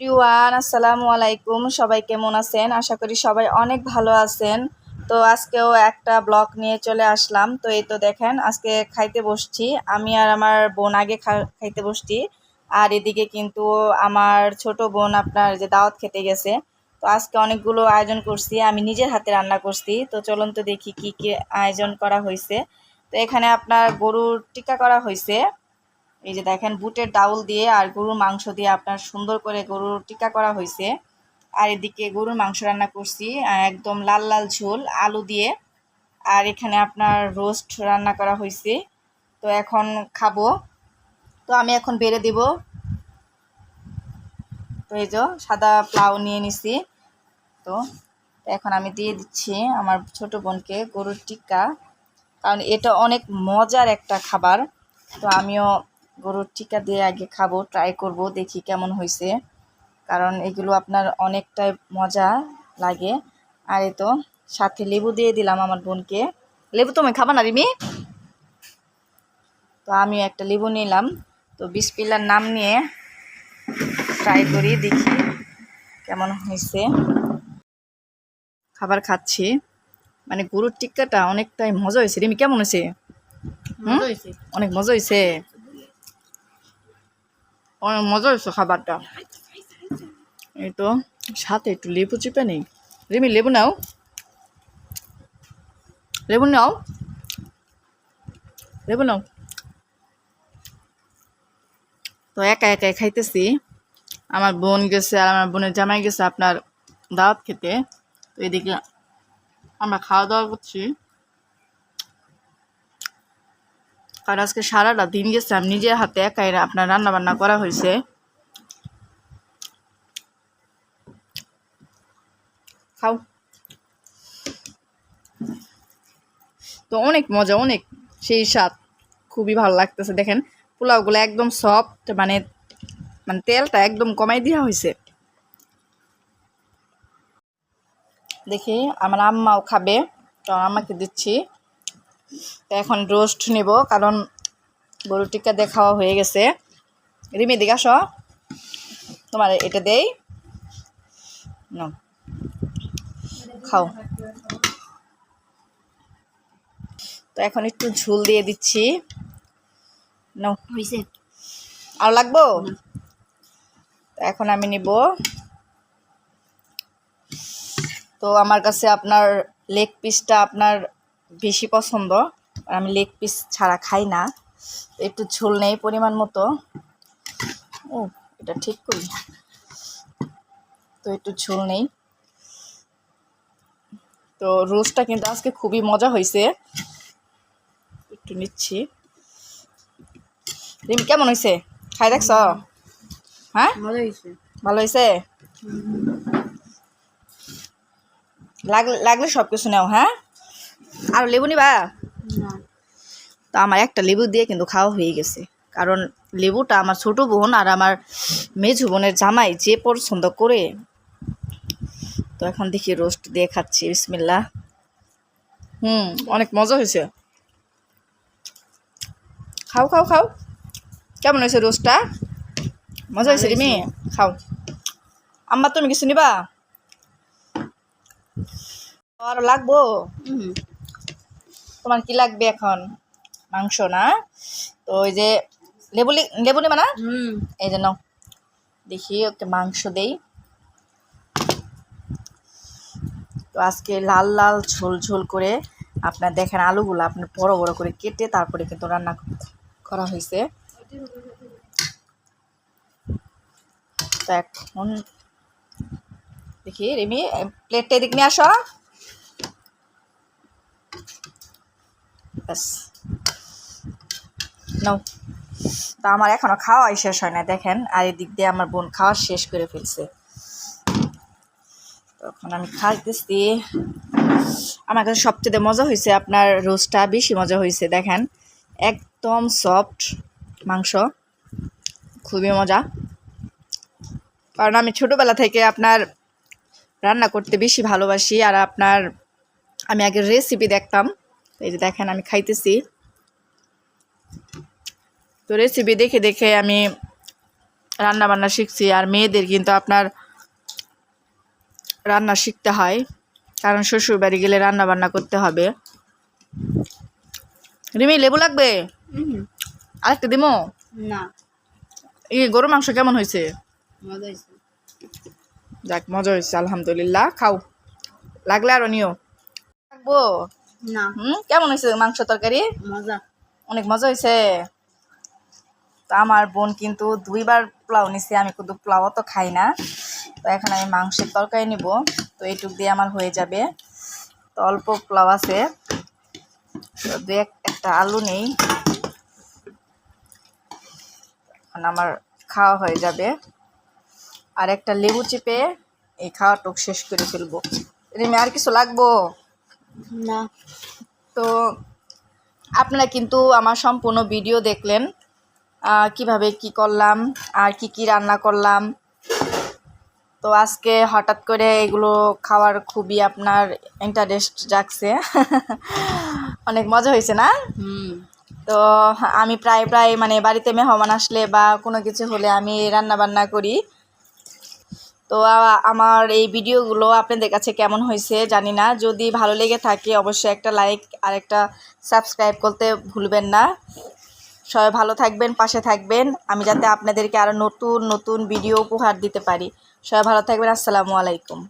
Everyone, আসসালামু আলাইকুম। সবাই কেমন আছেন? আশা করি সবাই অনেক ভালো আছেন। তো আজকেও একটা ব্লগ নিয়ে চলে আসলাম। তো এই তো দেখেন, আজকে খাইতে বসছি। আমি আর আমার বোন আগে খাইতে বসছি। আর এদিকে কিন্তু আমার ছোট বোন আপনার যে দাওয়াত খেতে গেছে। তো আজকে অনেকগুলো আয়োজন করছি। আমি নিজের হাতে রান্না করছি। তো চলুন তো দেখি কি কি আয়োজন করা হয়েছে তো এখানে আপনার গরুর টিকা করা হয়েছে এই যে দেখেন, বুটের ডাউল দিয়ে আর গরুর মাংস দিয়ে আপনার সুন্দর করে গরুর টিকা করা হয়েছে। আর এদিকে গরুর মাংস রান্না করছি একদম লাল লাল ঝোল, আলু দিয়ে। আর এখানে আপনার রোস্ট রান্না করা হয়েছে। তো এখন খাব। তো আমি এখন বেড়ে দিব। তো এই যে সাদা প্লাউ নিয়ে নিছি। তো এখন আমি দিয়ে দিচ্ছি আমার ছোট বোনকে গরুর টিক্কা। কারণ এটা অনেক মজার একটা খাবার। তো আমিও গরুর টিকা দিয়ে আগে খাব ট্রাই করব দেখি কেমন হয়েছে কারণ এগুলো আপনার অনেকটাই মজা লাগে। আর এই তো সাথে লেবু দিয়ে দিলাম আমার বোনকে। লেবু তুমি খাবা না রিমি? তো আমি একটা লেবু নিলাম। তো বিসপিল্লার নাম নিয়ে ট্রাই করি দেখি কেমন হয়েছে খাবার খাচ্ছি। মানে গরুর টিক্কাটা অনেকটাই মজা হয়েছে রিমি কেমন হয়েছে হুম? অনেক মজা হয়েছে অনেক মজা হয়েছে খাবারটা। এই তো, সাথে একটু লেবু চিপে নেই। রিমি, লেবু নাও। লেবু নাও। লেবু নাও। তো একা একাই খাইতেছি। আমার বোন গেছে আর আমার বোনের জামাই গেছে আপনার দাওয়াত খেতে। তো এদিকে আমরা খাওয়া দাওয়া করছি। কারণ আজকে সারাটা দিন গেছে, আমি নিজের হাতে একাই আপনার রান্না বান্না করা হয়েছে। খাও। তো অনেক মজা, অনেক। সেই স্বাদ খুবই ভালো লাগতেছে, দেখেন। পোলাওগুলো একদম সফট মানে মানে তেলটা একদম কমাই দেওয়া হয়েছে দেখি, আমার আম্মাও খাবে, তো আম্মাকে দিচ্ছি। তো এখন রোস্ট নিব কারণ গরু টিক্কা দিয়ে খাওয়া হয়ে গেছে। রিমি দিকে আসো। তোমার এটা দেই। খাও। তো এখন একটু ঝুল দিয়ে দিচ্ছি। আর লাগবো? তো এখন আমি নিব। তো আমার কাছে আপনার লেগ পিসটা আপনার বেশি পছন্দ। আমি লেগ পিস ছাড়া খাই না। একটু ঝোল নেই পরিমাণ মতো। ও এটা ঠিক করি। তো একটু ঝোল নেই। তো রোস্টটা কিন্তু আজকে খুবই মজা হয়েছে একটু নিচ্ছি। রিম কেমন হয়েছে খাই দেখছ? হ্যাঁ? হয়েছে ভালো হয়েছে লাগলে সব কিছু নাও হ্যাঁ? আর লেবু নিবা? তো আমার একটা লেবু দিয়ে কিন্তু খাওয়া হয়ে গেছে। কারণ লেবুটা আমার ছোট বোন আর আমার মেঝু বোনের জামাই যে পছন্দ করে। তো এখন দেখি রোস্ট দিয়ে খাচ্ছি বিসমিল্লা হুম অনেক মজা হয়েছে। খাও খাও খাও। কেমন হয়েছে রোস্টটা? মজা হয়েছে রিমি? খাও। আমার তুমি কিছু নিবা? আর লাগবো? হুম। তোমার কি লাগবে এখন? মাংস না? তো ওই যে লেবু লি- লেবু নেবা না এই জন্য দেখি ওকে মাংস দেই। তো আজকে লাল লাল ঝোল ঝোল করে আপনার দেখেন আলুগুলো আপনার বড় বড় করে কেটে তারপরে কিন্তু রান্না করা হয়েছে তো এখন দেখি রিমি প্লেটটা এদিক নিয়ে আসো। ব্যাস। নাও। তা আমার এখনও খাওয়াই শেষ হয় না, দেখেন। আর এদিক দিয়ে আমার বোন খাওয়া শেষ করে ফেলছে। তখন আমি খাইতেছি। আমার কাছে সবচেয়ে মজা হয়েছে আপনার রোস্টটা, বেশি মজা হয়েছে দেখেন। একদম সফট মাংস। খুবই মজা। কারণ আমি ছোটোবেলা থেকে আপনার রান্না করতে বেশি ভালোবাসি, আর আপনার আমি আগে রেসিপি দেখতাম। এই যে দেখেন আমি খাইতেছি। তো রেসিপি দেখে দেখে আমি রান্না বান্না শিখছি আর মেয়েদের কিন্তু আপনার রান্না শিখতে হয় কারণ শ্বশুর বাড়ি গেলে রান্না বান্না করতে হবে। রিমি লেবু লাগবে? আরেকটা দিমো? না। এই গরু মাংস কেমন হয়েছে। যাক মজা হয়েছে আলহামদুলিল্লাহ। খাও। লাগলে আরও নিও। লাগবো? না। হুম? কেমন হয়েছে মাংস তরকারি? মজা। অনেক মজা হয়েছে? তো আমার বোন কিন্তু দুইবার পোলাও নিছে আমি কিন্তু পোলাও তো খাই না। তো এখন আমি মাংসের তরকারি নিব তো এইটুক দিয়ে আমার হয়ে যাবে। তো অল্প পোলাও আছে। তো দু এক একটা আলু নেই। এখন আমার খাওয়া হয়ে যাবে। আর একটা লেবু চিপে এই খাওয়াটুক শেষ করে ফেলব। রিমি আর কিছু লাগবো? না। তো আপনারা কিন্তু আমার সম্পূর্ণ ভিডিও দেখলেন কীভাবে কি করলাম আর কি কি রান্না করলাম। তো আজকে হঠাৎ করে এগুলো খাওয়ার খুবই আপনার ইন্টারেস্ট জাগছে। অনেক মজা হয়েছে না? তো আমি প্রায় প্রায় মানে বাড়িতে মেহমান আসলে বা কোনো কিছু হলে আমি রান্না বান্না করি। তো আমার এই ভিডিওগুলো আপনাদের কাছে কেমন হয়েছে জানি না। যদি ভালো লেগে থাকে অবশ্যই একটা লাইক আর একটা সাবস্ক্রাইব করতে ভুলবেন না। সবাই ভালো থাকবেন, পাশে থাকবেন। আমি যাতে আপনাদেরকে আরও নতুন নতুন ভিডিও উপহার দিতে পারি। সবাই ভালো থাকবেন, আসসালামু আলাইকুম।